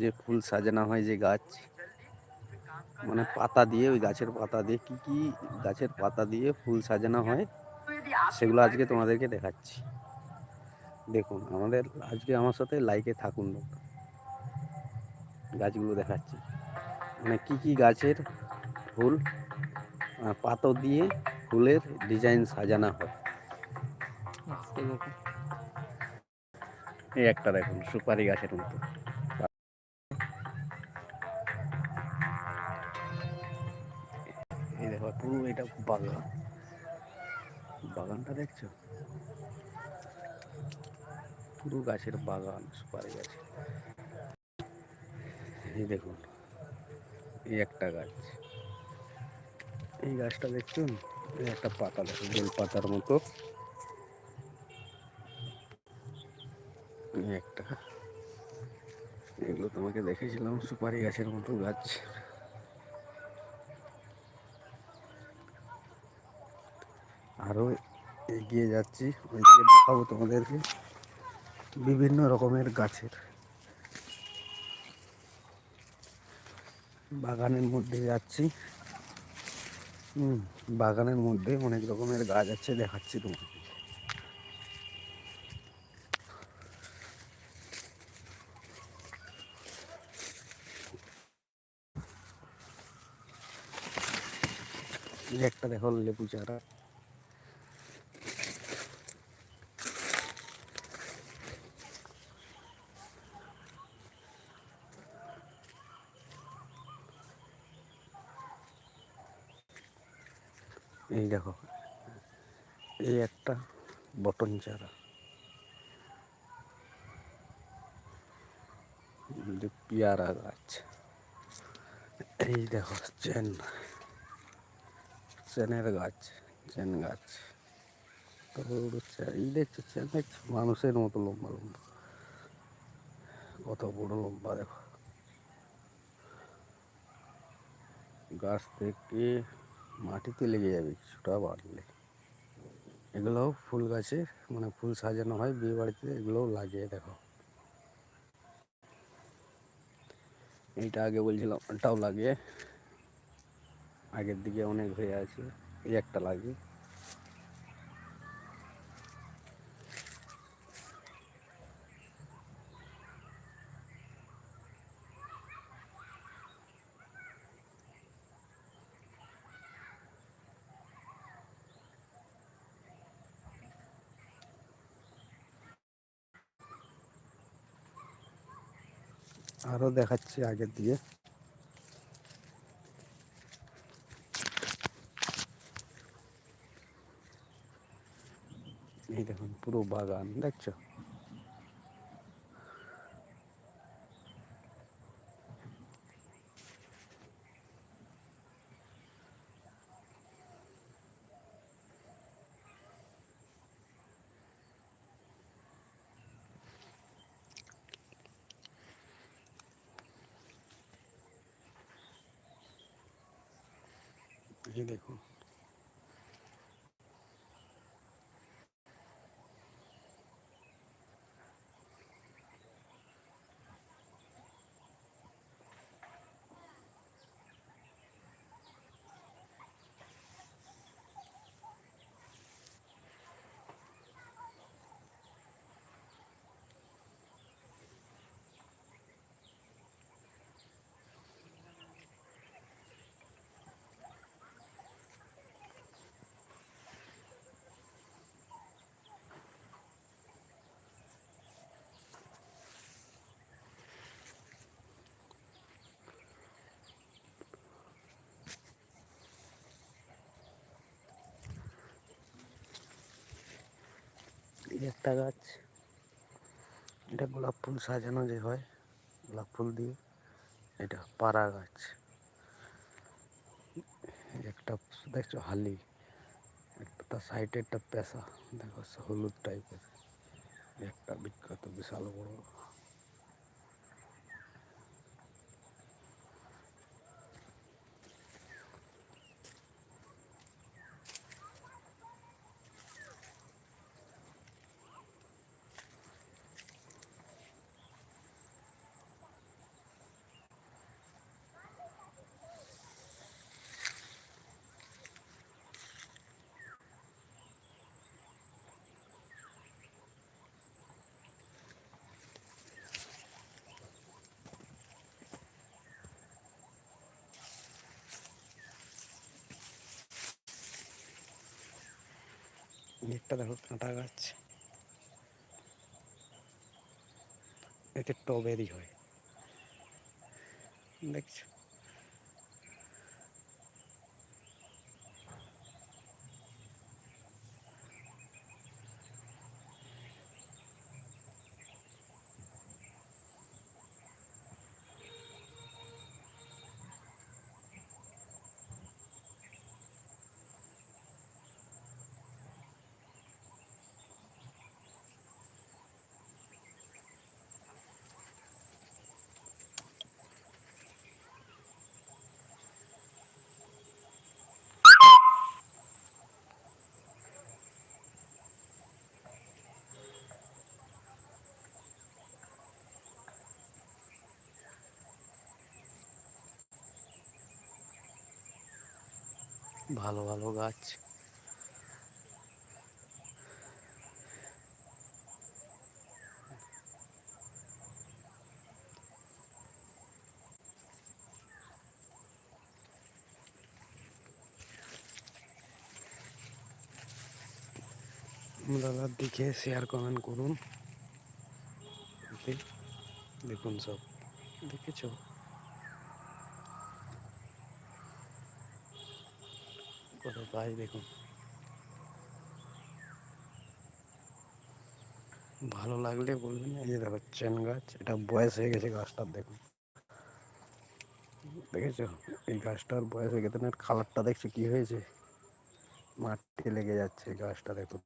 যে ফুল সাজানো হয় যে গাছ মানে পাতা দিয়ে, ওই গাছের পাতা দিয়ে, কি কি গাছের পাতা দিয়ে ফুল সাজানো হয়, সেগুলো আজকে তোমাদেরকে দেখাচ্ছি। দেখুন, আমাদের আজকে আমার সাথে লাইকে থাকুন গাছগুলো দেখাচ্ছি। মানে কি কি গাছের ফুল পাতা দিয়ে ফুলের ডিজাইন সাজানো হয়। এই একটা দেখুন, সুপারি গাছের মতো। এটা বাগান। বাগানটা দেখছ? পুরো গাছের বাগান, সুপারি গাছ। এই দেখুন, এই একটা গাছ। এই গাছটা দেখছেন এই একটা পাতা দেখো বেল পাতার মতো। একটা। এগুলো তোমাকে দেখেছিলাম, সুপারি গাছের মতো গাছ। আরও এগিয়ে যাচ্ছি, ওইদিকে দেখাবো তোমাদেরকে। বিভিন্ন রকমের গাছের বাগানের মধ্যে যাচ্ছি। হুম, বাগানের মধ্যে অনেক রকমের গাছ আছে, দেখাচ্ছি তোমাকে একটা দেখো লেবু চারা। এই দেখো, এই একটা বটন চারা। পেয়ারা গাছ। এই দেখো, চেন। চেনের গাছ, চেন গাছ। চে- এই দেখছ, চেন দেখছ? মানুষের মতো লম্বা লম্বা। কত বড় লম্বা, দেখো। গাছ থেকে মাটিতে লেগে যাবে, কিছুটা বাড়লে। এগুলোও ফুল গাছে মানে ফুল সাজানো হয় বিয়ে বাড়িতে, এগুলোও লাগিয়ে দেখো। এইটা আগে বলছিলাম, ওটাও লাগিয়ে। আগের দিকে অনেক হয়ে আছে, এই একটা লাগিয়ে। আরও দেখাচ্ছি আগের দিকে। এই দেখুন পুরো বাগান দেখছ? এই দেখুন। একটা গাছ। এটা গোলাপ ফুল সাজানো যে হয়, গোলাপ ফুল দিয়ে। এটা পাড়া গাছ। একটা দেখছ হালি। একটা তার সাইডে একটা পেশা দেখো হলুদ টাইপের একটা বিখ্যাত, বিশাল বড়। একটা দেখো কাঁটা গাছ। এতে টবেরই হয়। দেখছ? ভালো ভালো গাছ। দাদার দিকে শেয়ার কমেন্ট করুন। দেখুন সব। দেখেছ কত গাছ দেখুন ভালো লাগলে বলবেন, এই যে দেখো, চেন গাছ, এটা বয়স হয়ে গেছে গাছটার দেখুন দেখেছ? এই গাছটার বয়স হয়ে গেছে, না, কালারটা দেখছ কি হয়েছে? মাটি লেগে যাচ্ছে এই গাছটা দেখুন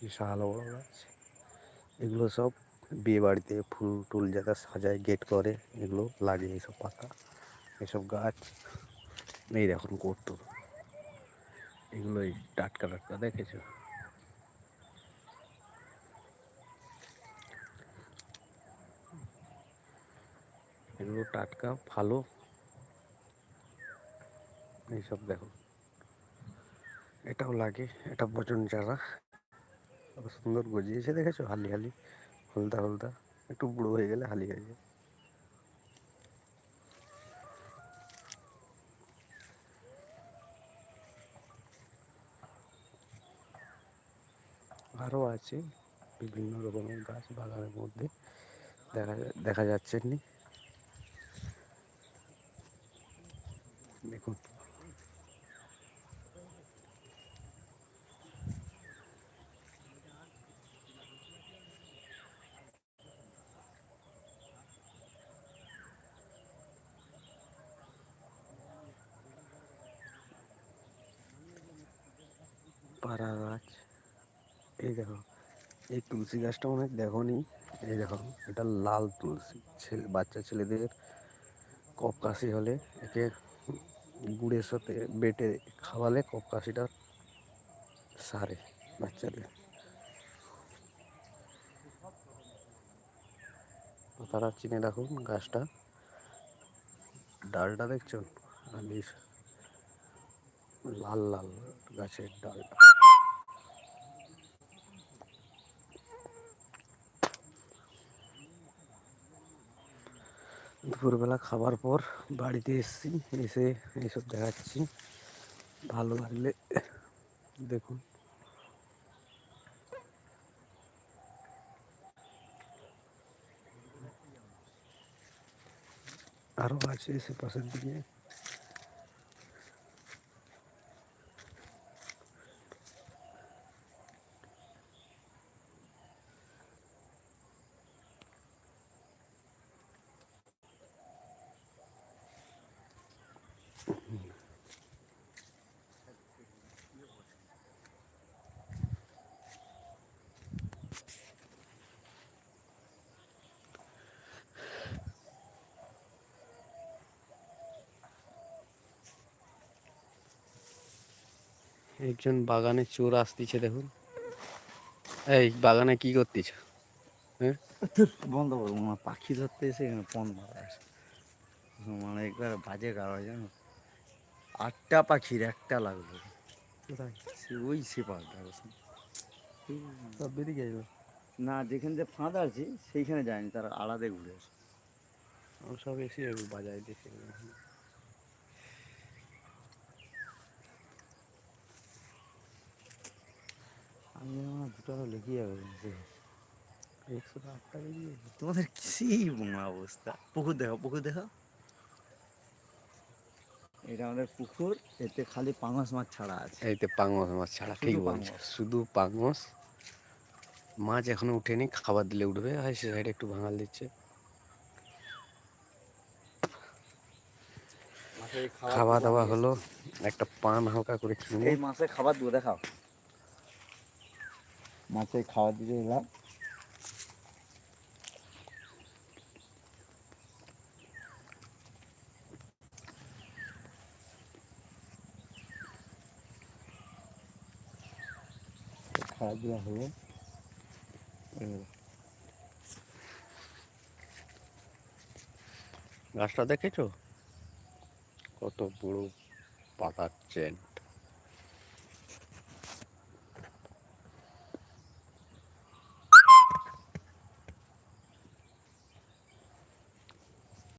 বিশাল বড় গাছ। এগুলো সব বিয়ে বাড়িতে ফুল টুল যারা সাজায় গেট করে, এগুলো লাগে এইসব পাতা, এসব গাছ। এই দেখুন করতো এগুলো এই টাটকা টাটকা, দেখেছ? এগুলো টাটকা ভালো এইসব দেখো। এটাও লাগে, এটা বচন চারা সুন্দর গজিয়েছে, দেখেছ? হালি হালি। হলদা হলদা একটু বুড়ো হয়ে গেলে হালি হয়ে যায় আরও আছে বিভিন্ন রকমের গাছ বাগানের মধ্যে। দেখা দেখা যাচ্ছে নি পাড়া গাছ। এই দেখো, এই তুলসী গাছটা অনেক দেখো নি এই দেখো, এটা লাল তুলসী। ছেলে, বাচ্চা ছেলেদের কফ কাশি হলে একে গুড়ের সাথে বেটে খাওয়ালে কফ কাশিটা সারে বাচ্চাদের। তারা চিনে রাখুন গাছটা। ডালটা দেখছ? আর লাল লাল গাছের ডালটা। দুপুরবেলা খাবার পর বাড়িতে এসেছি, এসে এইসব দেখাচ্ছি। ভালো লাগলে দেখুন। আরও আছে সে পাশের দিকে। একজন বাগানে চোর আসতেছে দেখুন। এই বাগানে কি করতেছ? হ্যাঁ? বন্ধ করব না পাখি ধরতে এসে এখানে পন মারা মানে একবার বাজে কারও জানো? আটটা পাখির একটা লাগল। ওই সে পাখটা সব বেরিয়ে যাবে না যেখানে যে ফাঁদ আছে সেইখানে যায়নি তারা আলাদা ঘুরে আসে। সব এসে যাবে বাজায় দেখে আমি আমার দু টাকা লেগে যাবে। একশো টাকা দিয়েছে তোমাদের কি অবস্থা? পুকুর দেখো পুকুর দেখো এটা আমাদের পুকুর এতে খালি পাঙাশ মাছ ছাড়া আছে। এইতে পাঙস মাছ ছাড়া ঠিক বলছো। শুধু পাঙস। মাছ এখনও উঠেনি খাবার দিলে উঠবে। আর সে সাইডে একটু ভাঙাল দিচ্ছে। খাওয়া দাওয়া হলো। একটা পান হালকা করে খেয়ে এই মাসে খাবার দেবো দেখাও। মাছে খাওয়া দিতে এলাম খাবার দেওয়া হলো। গাছটা দেখেছ? কত বড় পাতার চেন